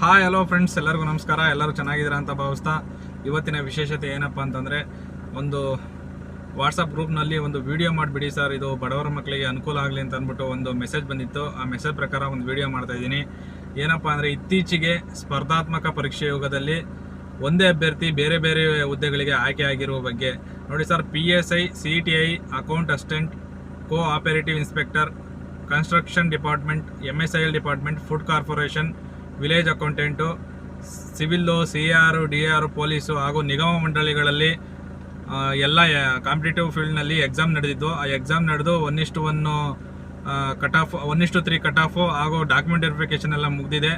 Hi hello friends ಎಲ್ಲರಿಗೂ ನಮಸ್ಕಾರ. ಎಲ್ಲರೂ ಚೆನ್ನಾಗಿದ್ದೀರಾ ಅಂತ ಭಾವಿಸ್ತಾ ಇವತ್ತಿನ ವಿಶೇಷತೆ ಏನಪ್ಪ ಅಂತಂದರೆ ಒಂದು ವಾಟ್ಸಪ್ ಗ್ರೂಪ್ನಲ್ಲಿ ಒಂದು ವೀಡಿಯೋ ಮಾಡಿಬಿಡಿ ಸರ್ ಇದು ಬಡವರ ಮಕ್ಕಳಿಗೆ ಅನುಕೂಲ ಆಗಲಿ ಅಂತ ಅಂದ್ಬಿಟ್ಟು ಒಂದು ಮೆಸೇಜ್ ಬಂದಿತ್ತು. ಆ ಮೆಸೇಜ್ ಪ್ರಕಾರ ಒಂದು ವೀಡಿಯೋ ಮಾಡ್ತಾ ಇದ್ದೀನಿ. ಏನಪ್ಪ ಅಂದರೆ ಇತ್ತೀಚೆಗೆ ಸ್ಪರ್ಧಾತ್ಮಕ ಪರೀಕ್ಷೆ ಯುಗದಲ್ಲಿ ಒಂದೇ ಅಭ್ಯರ್ಥಿ ಬೇರೆ ಬೇರೆ ಹುದ್ದೆಗಳಿಗೆ ಆಯ್ಕೆ ಆಗಿರುವ ಬಗ್ಗೆ. ನೋಡಿ sir P S I C T I account assistant cooperative inspector construction department M S I L department food corporation village accountant civil C R, D R, police ಹಾಗೂ ನಿಗಮ ಮಂಡಳಿಗಳಲ್ಲಿ ಎಲ್ಲ ಕಾಂಪಿಟೇಟಿವ್ ಫೀಲ್ಡ್ನಲ್ಲಿ ಎಕ್ಸಾಮ್ ನಡೆದಿದ್ದು, ಆ ಎಕ್ಸಾಮ್ ನಡೆದು one one cut off, one three cut off ಹಾಗೂ document verification ಎಲ್ಲ ಮುಗಿದಿದೆ.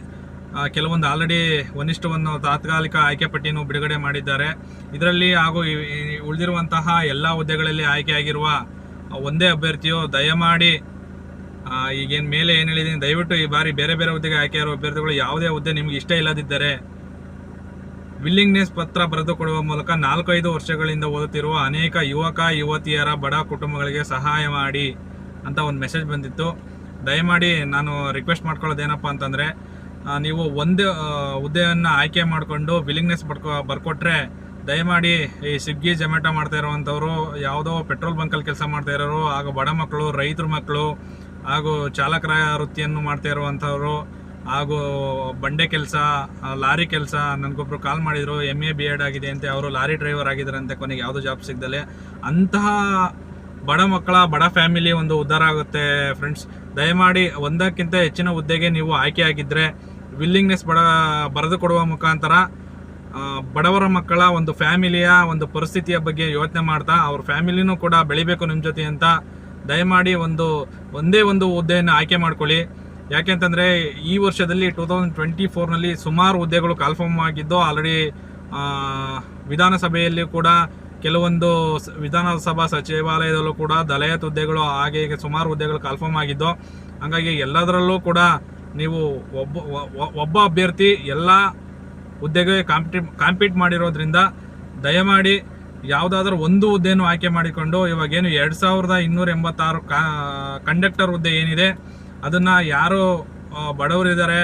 ಕೆಲವೊಂದು ಆಲ್ರೆಡಿ ಒನ್ ಇಷ್ಟು ಒಂದು ತಾತ್ಕಾಲಿಕ ಆಯ್ಕೆ ಪಟ್ಟಿಯನ್ನು ಬಿಡುಗಡೆ ಮಾಡಿದ್ದಾರೆ. ಇದರಲ್ಲಿ ಹಾಗೂ ಉಳಿದಿರುವಂತಹ ಎಲ್ಲ ಹುದ್ದೆಗಳಲ್ಲಿ ಆಯ್ಕೆಯಾಗಿರುವ ಒಂದೇ ಅಭ್ಯರ್ಥಿಯು ದಯಮಾಡಿ ಈಗೇನು ಮೇಲೆ ಏನು ಹೇಳಿದ್ದೀನಿ ದಯವಿಟ್ಟು ಈ ಬಾರಿ ಬೇರೆ ಬೇರೆ ಹುದ್ದೆಗೆ ಆಯ್ಕೆ ಇರೋ ಅಭ್ಯರ್ಥಿಗಳು ಯಾವುದೇ ಹುದ್ದೆ ನಿಮಗೆ ಇಷ್ಟ ಇಲ್ಲದಿದ್ದರೆ ವಿಲ್ಲಿಂಗ್ನೆಸ್ ಪತ್ರ ಬರೆದುಕೊಡುವ ಮೂಲಕ ನಾಲ್ಕೈದು ವರ್ಷಗಳಿಂದ ಓದುತ್ತಿರುವ ಅನೇಕ ಯುವಕ, ಯುವತಿಯರ ಬಡ ಕುಟುಂಬಗಳಿಗೆ ಸಹಾಯ ಮಾಡಿ ಅಂತ ಒಂದು ಮೆಸೇಜ್ ಬಂದಿತ್ತು. ದಯಮಾಡಿ ನಾನು ರಿಕ್ವೆಸ್ಟ್ ಮಾಡ್ಕೊಳ್ಳೋದೇನಪ್ಪ ಅಂತಂದರೆ ನೀವು ಒಂದು ಹುದ್ದೆಯನ್ನು ಆಯ್ಕೆ ಮಾಡಿಕೊಂಡು ವಿಲ್ಲಿಂಗ್ನೆಸ್ ಬರ್ಕೊ ಬರ್ಕೊಟ್ರೆ ದಯಮಾಡಿ ಈ ಸ್ವಿಗ್ಗಿ ಜೊಮ್ಯಾಟೊ ಮಾಡ್ತಾ ಇರುವಂಥವ್ರು, ಯಾವುದೋ ಪೆಟ್ರೋಲ್ ಬಂಕಲ್ಲಿ ಕೆಲಸ ಮಾಡ್ತಾ ಇರೋರು ಹಾಗೂ ಬಡ ಮಕ್ಕಳು, ರೈತರ ಮಕ್ಕಳು ಹಾಗೂ ಚಾಲಕರ ವೃತ್ತಿಯನ್ನು ಮಾಡ್ತಾ ಇರುವಂಥವ್ರು ಹಾಗೂ ಬಂಡೆ ಕೆಲಸ, ಲಾರಿ ಕೆಲಸ. ನನಗೊಬ್ಬರು ಕಾಲ್ ಮಾಡಿದರು ಎಂ ಎ ಬಿ ಎಡ್ ಆಗಿದೆ ಅಂತೆ, ಅವರು ಲಾರಿ ಡ್ರೈವರ್ ಆಗಿದ್ದಾರಂತೆ, ಕೊನೆಗೆ ಯಾವುದೋ ಜಾಬ್ ಸಿಗ್ದಲೆ ಅಂತಹ ಬಡ ಮಕ್ಕಳ, ಬಡ ಫ್ಯಾಮಿಲಿ ಒಂದು ಉದ್ಧಾರ ಆಗುತ್ತೆ ಫ್ರೆಂಡ್ಸ್ ದಯಮಾಡಿ ಒಂದಕ್ಕಿಂತ ಹೆಚ್ಚಿನ ಹುದ್ದೆಗೆ ನೀವು ಆಯ್ಕೆಯಾಗಿದ್ದರೆ ವಿಲ್ಲಿಂಗ್ನೆಸ್ ಬಡ, ಬರೆದು ಕೊಡುವ ಮುಖಾಂತರ ಬಡವರ ಮಕ್ಕಳ ಒಂದು ಫ್ಯಾಮಿಲಿಯ ಒಂದು ಪರಿಸ್ಥಿತಿಯ ಬಗ್ಗೆ ಯೋಚನೆ ಮಾಡ್ತಾ, ಅವ್ರ ಫ್ಯಾಮಿಲಿನೂ ಕೂಡ ಬೆಳಿಬೇಕು ನಿಮ್ಮ ಜೊತೆ ಅಂತ ದಯಮಾಡಿ ಒಂದು, ಒಂದೇ ಒಂದು ಹುದ್ದೆಯನ್ನು ಆಯ್ಕೆ ಮಾಡ್ಕೊಳ್ಳಿ. ಯಾಕೆಂತಂದರೆ ಈ ವರ್ಷದಲ್ಲಿ ಟೂ ತೌಸಂಡ್ ಟ್ವೆಂಟಿ ಫೋರ್ನಲ್ಲಿ ಸುಮಾರು ಹುದ್ದೆಗಳು ಕನ್ಫರ್ಮ್ ಆಗಿದ್ದು ಆಲ್ರೆಡಿ ವಿಧಾನಸಭೆಯಲ್ಲಿ ಕೂಡ ಕೆಲವೊಂದು ವಿಧಾನಸಭಾ ಸಚಿವಾಲಯದಲ್ಲೂ ಕೂಡ ದಲಯತ್ ಹುದ್ದೆಗಳು, ಹಾಗೆ ಸುಮಾರು ಹುದ್ದೆಗಳು ಕನ್ಫರ್ಮ್ ಆಗಿದ್ದು ಹಾಗಾಗಿ ಎಲ್ಲದರಲ್ಲೂ ಕೂಡ ನೀವು ಒಬ್ಬ ಒಬ್ಬ ಅಭ್ಯರ್ಥಿ ಎಲ್ಲ ಹುದ್ದೆಗೆ ಕಾಂಪಿಟಿ, ಕಾಂಪೀಟ್ ಮಾಡಿರೋದ್ರಿಂದ ದಯಮಾಡಿ ಯಾವುದಾದ್ರೂ ಒಂದು ಹುದ್ದೆಯನ್ನು ಆಯ್ಕೆ ಮಾಡಿಕೊಂಡು ಇವಾಗೇನು ಎರಡು ಸಾವಿರದ ಇನ್ನೂರ ಎಂಬತ್ತಾರು ಕಂಡಕ್ಟರ್ ಹುದ್ದೆ ಏನಿದೆ, ಅದನ್ನು ಯಾರು ಬಡವರಿದ್ದಾರೆ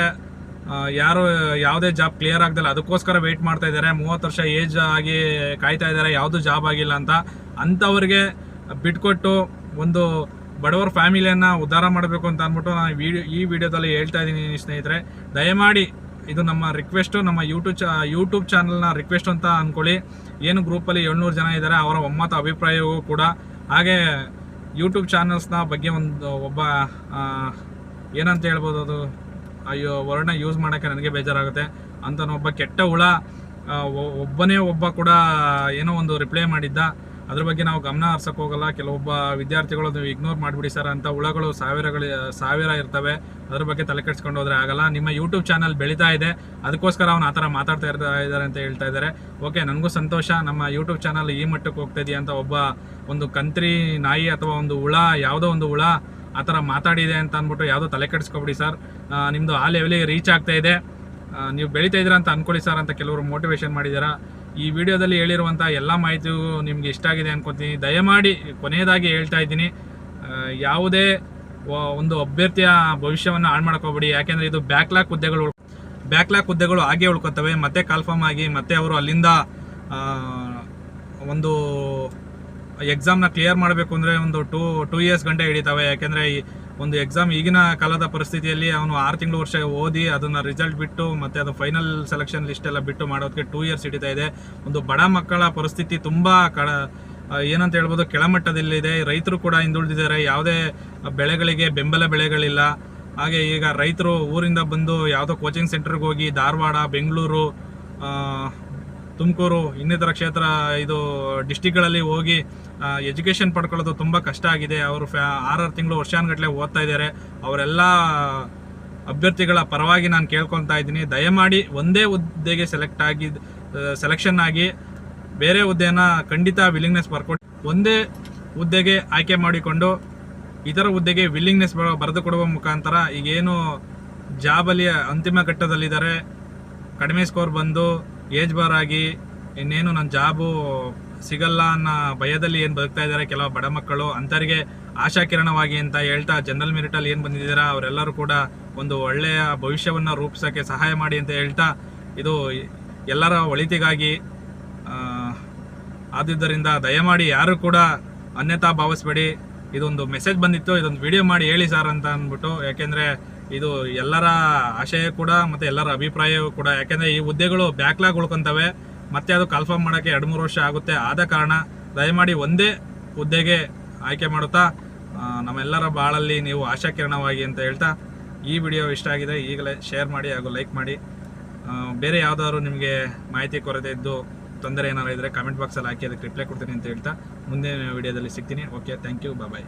ಯಾರು ಯಾವುದೇ ಜಾಬ್ ಕ್ಲಿಯರ್ ಆಗ್ದಲ್ಲ, ಅದಕ್ಕೋಸ್ಕರ ವೆಯ್ಟ್ ಮಾಡ್ತಾ ಇದ್ದಾರೆ ಮೂವತ್ತು ವರ್ಷ ಏಜ್ ಆಗಿ ಕಾಯ್ತಾ ಇದ್ದಾರೆ ಯಾವುದು ಜಾಬ್ ಆಗಿಲ್ಲ ಅಂತ, ಅಂಥವ್ರಿಗೆ ಬಿಟ್ಕೊಟ್ಟು ಒಂದು ಬಡವರ ಫ್ಯಾಮಿಲಿಯನ್ನು ಉದ್ಧಾರ ಮಾಡಬೇಕು ಅಂತ ಅಂದ್ಬಿಟ್ಟು ನಾನು ವಿಡಿಯೋ ಈ ವಿಡಿಯೋದಲ್ಲಿ ಹೇಳ್ತಾ ಇದ್ದೀನಿ ಸ್ನೇಹಿತರೆ. ದಯಮಾಡಿ ಇದು ನಮ್ಮ ರಿಕ್ವೆಸ್ಟು ನಮ್ಮ ಯೂಟ್ಯೂಬ್ ಚಾ ಯೂಟ್ಯೂಬ್ ಚಾನಲ್ನ ರಿಕ್ವೆಸ್ಟ್ ಅಂತ ಅಂದ್ಕೊಳ್ಳಿ ಏನು ಗ್ರೂಪಲ್ಲಿ ಏಳ್ನೂರು ಜನ ಇದ್ದಾರೆ ಅವರ ಒಮ್ಮತ ಅಭಿಪ್ರಾಯವೂ ಕೂಡ. ಹಾಗೆ ಯೂಟ್ಯೂಬ್ ಚಾನಲ್ಸ್ನ ಬಗ್ಗೆ ಒಂದು ಒಬ್ಬ ಏನಂತ ಹೇಳ್ಬೋದು ಅದು? ಅಯ್ಯೋ, ವರ್ಣ ಯೂಸ್ ಮಾಡೋಕ್ಕೆ ನನಗೆ ಬೇಜಾರಾಗುತ್ತೆ. ಅಂತ ಒಬ್ಬ ಕೆಟ್ಟ ಹುಳ ಒಬ್ಬನೇ ಒಬ್ಬ ಕೂಡ ಏನೋ ಒಂದು ರಿಪ್ಲೈ ಮಾಡಿದ್ದ. ಅದ್ರ ಬಗ್ಗೆ ನಾವು ಗಮನ ಹರ್ಸಕ್ಕೆ ಹೋಗಲ್ಲ. ಕೆಲವೊಬ್ಬ ವಿದ್ಯಾರ್ಥಿಗಳು ನೀವು ಇಗ್ನೋರ್ ಮಾಡಿಬಿಡಿ ಸರ್ ಅಂತ ಹುಳಗಳು ಸಾವಿರಗಳು, ಸಾವಿರ ಇರ್ತವೆ. ಅದ್ರ ಬಗ್ಗೆ ತಲೆ ಕೆಡ್ಸ್ಕೊಂಡು ಹೋದ್ರೆ ಆಗಲ್ಲ. ನಿಮ್ಮ ಯೂಟ್ಯೂಬ್ ಚಾನಲ್ ಬೆಳೀತಾ ಇದೆ. ಅದಕ್ಕೋಸ್ಕರ ಅವ್ನು ಆ ಥರ ಮಾತಾಡ್ತಾ ಇರ್ತಾ ಇದ್ದಾರೆ ಅಂತ ಹೇಳ್ತಾ ಇದ್ದಾರೆ. ಓಕೆ ನನಗೂ ಸಂತೋಷ. ನಮ್ಮ ಯೂಟ್ಯೂಬ್ ಚಾನಲ್ ಈ ಮಟ್ಟಕ್ಕೆ ಹೋಗ್ತಾ ಇದೆಯಾ ಅಂತ ಒಬ್ಬ ಒಂದು ಕಂತ್ರಿ ನಾಯಿ ಅಥವಾ ಒಂದು ಹುಳ, ಯಾವುದೋ ಒಂದು ಹುಳ ಆ ಥರ ಮಾತಾಡಿದೆ ಅಂತ ಅಂದ್ಬಿಟ್ಟು ಯಾವುದೋ ತಲೆ ಕೆಡಿಸ್ಕೊಬಿಡಿ ಸರ್. ನಿಮ್ಮದು ಆ ಲೆವೆಲಿಗೆ ರೀಚ್ ಆಗ್ತಾ ಇದೆ. ನೀವು ಬೆಳೀತಾ ಇದ್ದೀರಾ ಅಂತ ಅನ್ಕೊಳ್ಳಿ ಸರ್ ಅಂತ ಕೆಲವರು ಮೋಟಿವೇಶನ್ ಮಾಡಿದ್ದೀರಾ ಈ ವಿಡಿಯೋದಲ್ಲಿ ಹೇಳಿರುವಂಥ ಎಲ್ಲ ಮಾಹಿತಿಯು ನಿಮಗೆ ಇಷ್ಟ ಆಗಿದೆ ಅನ್ಕೋತೀನಿ. ದಯಮಾಡಿ ಕೊನೆಯದಾಗಿ ಹೇಳ್ತಾ ಇದ್ದೀನಿ. ಯಾವುದೇ ಒಂದು ಅಭ್ಯರ್ಥಿಯ ಭವಿಷ್ಯವನ್ನು ಹಾಳು ಮಾಡ್ಕೋಬೇಡಿ ಯಾಕೆಂದರೆ ಇದು ಬ್ಯಾಕ್ಲಾಕ್ ಹುದ್ದೆಗಳು ಬ್ಯಾಕ್ಲಾಕ್ ಹುದ್ದೆಗಳು ಹಾಗೆ ಉಳ್ಕೊತವೆ. ಮತ್ತೆ ಕಾಲ್ಫಾರ್ಮ್ ಆಗಿ ಮತ್ತೆ ಅವರು ಅಲ್ಲಿಂದ ಒಂದು ಎಕ್ಸಾಮ್ನ ಕ್ಲಿಯರ್ ಮಾಡಬೇಕು ಅಂದರೆ ಒಂದು ಟೂ ಟೂ ಇಯರ್ಸ್ ಗಂಟೆ ಹಿಡಿತಾವೆ. ಯಾಕೆಂದರೆ ಈ ಒಂದು ಎಕ್ಸಾಮ್ ಈಗಿನ ಕಾಲದ ಪರಿಸ್ಥಿತಿಯಲ್ಲಿ ಅವನು ಆರು ತಿಂಗಳು ವರ್ಷ ಓದಿ ಅದನ್ನು ರಿಸಲ್ಟ್ ಬಿಟ್ಟು ಮತ್ತು ಅದು ಫೈನಲ್ ಸೆಲೆಕ್ಷನ್ ಲಿಸ್ಟ್ ಎಲ್ಲ ಬಿಟ್ಟು ಮಾಡೋದಕ್ಕೆ ಟೂ ಇಯರ್ಸ್ ಹಿಡಿತಾ ಇದೆ. ಒಂದು ಬಡ ಮಕ್ಕಳ ಪರಿಸ್ಥಿತಿ ತುಂಬ ಕಡ ಏನಂತ ಹೇಳ್ಬೋದು, ಕೆಳಮಟ್ಟದಲ್ಲಿದೆ. ರೈತರು ಕೂಡ ಹಿಂದುಳಿದಿದ್ದಾರೆ. ಯಾವುದೇ ಬೆಳೆಗಳಿಗೆ ಬೆಂಬಲ ಬೆಳೆಗಳಿಲ್ಲ. ಹಾಗೆ ಈಗ ರೈತರು ಊರಿಂದ ಬಂದು ಯಾವುದೋ ಕೋಚಿಂಗ್ ಸೆಂಟರ್ಗೆ ಹೋಗಿ ಧಾರವಾಡ, ಬೆಂಗಳೂರು ತುಮಕೂರು, ಇನ್ನಿತರ ಕ್ಷೇತ್ರ, ಇದು ಡಿಸ್ಟಿಕ್ಗಳಲ್ಲಿ ಹೋಗಿ ಎಜುಕೇಷನ್ ಪಡ್ಕೊಳ್ಳೋದು ತುಂಬ ಕಷ್ಟ ಆಗಿದೆ. ಅವರು ಫ್ಯಾ, ಆರಾರು ತಿಂಗಳು ವರ್ಷಾನುಗಟ್ಟಲೆ ಓದ್ತಾ ಇದ್ದಾರೆ. ಅವರೆಲ್ಲ ಅಭ್ಯರ್ಥಿಗಳ ಪರವಾಗಿ ನಾನು ಕೇಳ್ಕೊತಾ ಇದ್ದೀನಿ. ದಯಮಾಡಿ ಒಂದೇ ಹುದ್ದೆಗೆ ಸೆಲೆಕ್ಟ್ ಆಗಿ ಸೆಲೆಕ್ಷನ್ ಆಗಿ, ಬೇರೆ ಹುದ್ದೆನ ಖಂಡಿತ ವಿಲ್ಲಿಂಗ್ನೆಸ್ ಬರ್ಕೊಟ್ಟು ಒಂದೇ ಹುದ್ದೆಗೆ ಆಯ್ಕೆ ಮಾಡಿಕೊಂಡು, ಇತರ ಹುದ್ದೆಗೆ ವಿಲ್ಲಿಂಗ್ನೆಸ್ ಬರೆದು ಕೊಡುವ ಮುಖಾಂತರ ಈಗೇನು ಜಾಬಲ್ಲಿ ಅಂತಿಮ ಘಟ್ಟದಲ್ಲಿದ್ದಾರೆ. ಕಡಿಮೆ ಸ್ಕೋರ್ ಬಂದು ಏಜ್ ಬಾರ್ ಆಗಿ ಇನ್ನೇನು ನನ್ನ ಜಾಬು ಸಿಗಲ್ಲ ಅನ್ನೋ ಭಯದಲ್ಲಿ ಏನು ಬದುಕ್ತಾ ಇದ್ದಾರೆ ಕೆಲವು ಬಡ ಮಕ್ಕಳು ಅಂಥವ್ರಿಗೆ ಆಶಾಕಿರಣವಾಗಿ ಅಂತ ಹೇಳ್ತಾ ಜನರಲ್ ಮೆರಿಟಲ್ಲಿ ಏನು ಬಂದಿದ್ದೀರಾ, ಅವರೆಲ್ಲರೂ ಕೂಡ ಒಂದು ಒಳ್ಳೆಯ ಭವಿಷ್ಯವನ್ನು ರೂಪಿಸೋಕ್ಕೆ ಸಹಾಯ ಮಾಡಿ ಅಂತ ಹೇಳ್ತಾ ಇದು ಎಲ್ಲರ ಒಳಿತಿಗಾಗಿ ಆದ್ದರಿಂದ ದಯಮಾಡಿ ಯಾರು ಕೂಡ ಅನ್ಯತಾ ಭಾವಿಸ್ಬೇಡಿ. ಇದೊಂದು ಮೆಸೇಜ್ ಬಂದಿತ್ತು, ಇದೊಂದು ವಿಡಿಯೋ ಮಾಡಿ ಹೇಳಿ ಸರ್ ಅಂತ ಅಂದ್ಬಿಟ್ಟು, ಯಾಕೆಂದರೆ ಇದು ಎಲ್ಲರ ಆಶಯ ಕೂಡ ಮತ್ತು ಎಲ್ಲರ ಅಭಿಪ್ರಾಯವೂ ಕೂಡ. ಯಾಕೆಂದರೆ ಈ ಹುದ್ದೆಗಳು ಬ್ಯಾಕ್ಲಾಗ್ ಉಳ್ಕೊತವೆ. ಮತ್ತೆ ಅದು ಕನ್ಫರ್ಮ್ ಮಾಡೋಕ್ಕೆ ಎರಡು ಮೂರು ವರ್ಷ ಆಗುತ್ತೆ. ಆದ ಕಾರಣ ದಯಮಾಡಿ ಒಂದೇ ಹುದ್ದೆಗೆ ಆಯ್ಕೆ ಮಾಡುತ್ತಾ ನಮ್ಮೆಲ್ಲರ ಬಾಳಲ್ಲಿ ನೀವು ಆಶಾಕಿರಣವಾಗಿ ಅಂತ ಹೇಳ್ತಾ, ಈ ವಿಡಿಯೋ ಇಷ್ಟ ಆಗಿದೆ ಈಗಲೇ ಶೇರ್ ಮಾಡಿ ಹಾಗೂ ಲೈಕ್ ಮಾಡಿ. ಬೇರೆ ಯಾವುದಾದ್ರು ನಿಮಗೆ ಮಾಹಿತಿ ಕೊರತೆ ಇದ್ದು ತೊಂದರೆ ಏನಾದ್ರು ಇದ್ದರೆ ಕಮೆಂಟ್ ಬಾಕ್ಸಲ್ಲಿ ಹಾಕಿ ಅದಕ್ಕೆ ರಿಪ್ಲೈ ಕೊಡ್ತೀನಿ ಅಂತ ಹೇಳ್ತಾ, ಮುಂದಿನ ವಿಡಿಯೋದಲ್ಲಿ ಸಿಗ್ತೀನಿ. Okay thank you bye